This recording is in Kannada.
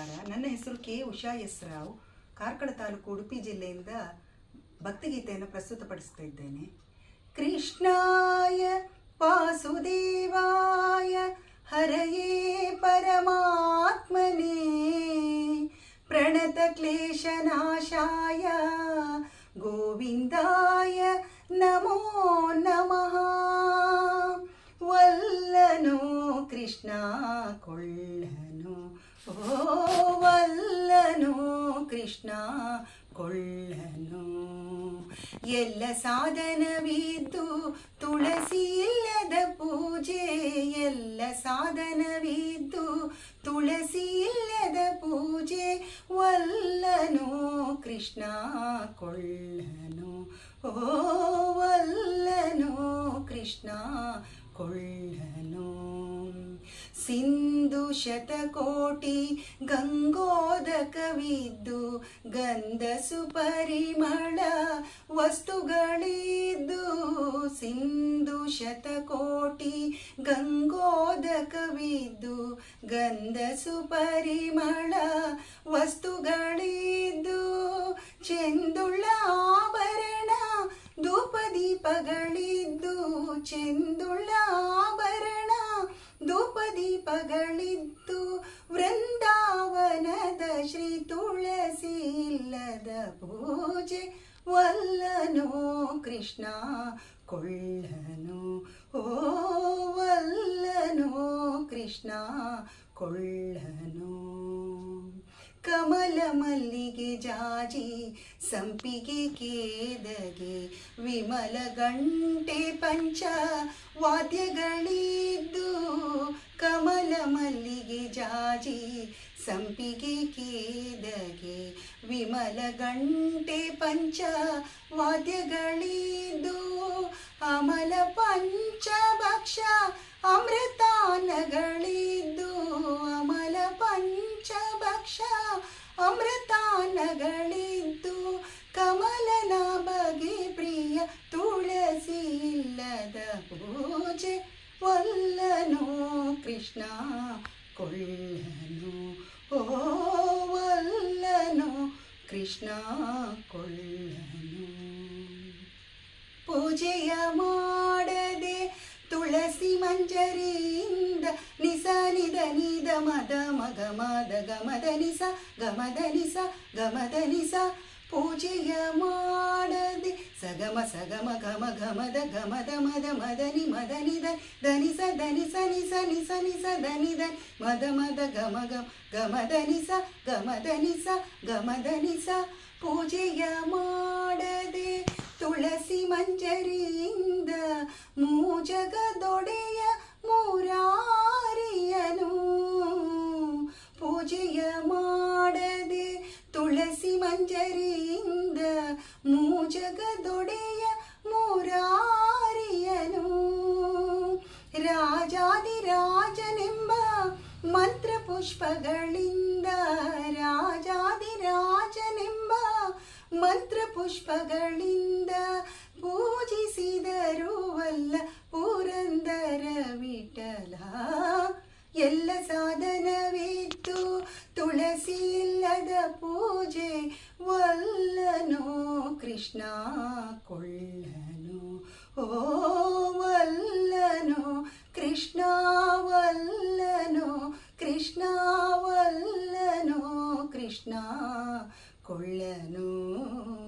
ನಮಸ್ಕಾರ. ನನ್ನ ಹೆಸರು ಕೆ. ಉಷಾ ಎಸ್ ರಾವ್ ಕಾರ್ಕಳ ತಾಲೂಕು ಉಡುಪಿ ಜಿಲ್ಲೆಯಿಂದ ಭಕ್ತಿಗೀತೆಯನ್ನು ಪ್ರಸ್ತುತಪಡಿಸ್ತಾ ಇದ್ದೇನೆ ಕೃಷ್ಣಾಯ ವಾಸುದೇವಾಯ ಹರಯೇ ಪರಮಾತ್ಮನೇ. ಪ್ರಣತ ಕ್ಲೇಶನಾಶಾಯ ಗೋವಿಂದಾಯ ನಮೋ ನಮಃ. ವಲ್ಲನು ಕೃಷ್ಣ ಕೊಳ್ಳನು. ಓ ಕೃಷ್ಣ ಕೊಳ್ಳನು. ಎಲ್ಲ ಸಾಧನವಿದ್ದು ತುಳಸಿ ಇಲ್ಲದ ಪೂಜೆ. ಎಲ್ಲ ಸಾಧನವಿದ್ದು ತುಳಸಿ ಇಲ್ಲದ ಪೂಜೆ. ವಲ್ಲನು ಕೃಷ್ಣ ಕೊಳ್ಳನು. ಓ, ವಲ್ಲನು ಕೃಷ್ಣ ಕೊಳ್ಳನು. ಸಿಂಧು ಶತಕೋಟಿ ಗಂಗೋದಕವಿದ್ದು ಗಂಧಸು ಪರಿಮಳ ವಸ್ತುಗಳಿದ್ದು ಸಿಂಧು ಶತಕೋಟಿ ಗಂಗೋದಕವಿದ್ದು ಗಂಧಸು ಪರಿಮಳ ವಸ್ತುಗಳಿದ್ದು ಚೆಂದುಳ್ಳ ಆಭರಣ ಧೂಪದೀಪಗಳಿದ್ದು ಚೆಂದುಳ್ಳ ಆಭರಣ ಧೂಪದೀಪಗಳಿದ್ದು ವೃಂದಾವನದ ಶ್ರೀ ತುಳಸಿ ಇಲ್ಲದ ಪೂಜೆ ವಲ್ಲನು ಕೃಷ್ಣ ಕೊಳ್ಳನು. ಓ ವಲ್ಲನು ಕೃಷ್ಣ ಕಮಲ ಮಲ್ಲಿಗೆ ಜಾಜಿ, ಸಂಪಿಗೆ ಕೇದಗೆ, ವಿಮಲ ಗಂಟೆ ಪಂಚ ವಾದ್ಯಗಳಿದ್ದು, ಕಮಲ ಮಲ್ಲಿಗೆ ಜಾಜಿ, ಸಂಪಿಗೆ ಕೇದಗೆ, ವಿಮಲ ಗಂಟೆ ಪಂಚ ವಾದ್ಯಗಳಿದ್ದು, ಅಮಲ ಪಂಚ ಭಕ್ಷ ಅಮೃತಾನಗಳಿದ್ದು ಪೂಜೆ ವಲ್ಲನು ಕೃಷ್ಣ ಕೊಳ್ಳನು. ಓ ವಲ್ಲನು ಕೃಷ್ಣ ಕೊಳ್ಳನು. ಪೂಜೆಯ ಮಾಡದೆ ತುಳಸಿ ಮಂಜರಿಯಿಂದ ನಿಸ ನಿದ ನಿದ ಮದ ಮಗ ಮದ ಗಮದ ನಿಸ ಗಮದ ನಿಸ ಗಮದ ನಿಸ ಪೂಜೆಯ ಮಾಡದೆ ಸಗಮ ಸಗಮ ಘಮ ಘಮದ ಗಮದ ಮದ ಮದನಿ ಮದನಿದ ದನಿಸ ದನಿಸ ನಿಸ ನಿಸ ನಿಸ ದನಿದ ಮದ ಮದ ಗಮ ಗಮ ಗಮದ ನಿಸ ಗಮದ ನಿಸ ಗಮದ ನಿಸ ಪೂಜೆಯ ಮಾಡದೆ ತುಳಸಿ ಮಂಜರಿಯಿಂದ ಮೂಜಗದೊಡೆಯ ಮೂಜಗದೊಡೆಯ ಮೂರಾರಿಯನು. ರಾಜಾದಿರಾಜನೆಂಬ ಮಂತ್ರ ಪುಷ್ಪಗಳಿಂದ ರಾಜಾದಿರಾಜನೆಂಬ ಮಂತ್ರ ಪುಷ್ಪಗಳಿಂದ ಪೂಜಿಸಿದರುವಲ್ಲ ಸಾಧನವಿತ್ತು ತುಳಸಿ ಇಲ್ಲದ ಪೂಜೆ ವಲ್ಲನು ಕೃಷ್ಣ ಕೊಳ್ಳನು. ಓ ವಲ್ಲನು ಕೃಷ್ಣ ವಲ್ಲನು ಕೃಷ್ಣ ವಲ್ಲನು ಕೃಷ್ಣ ಕೊಳ್ಳನು.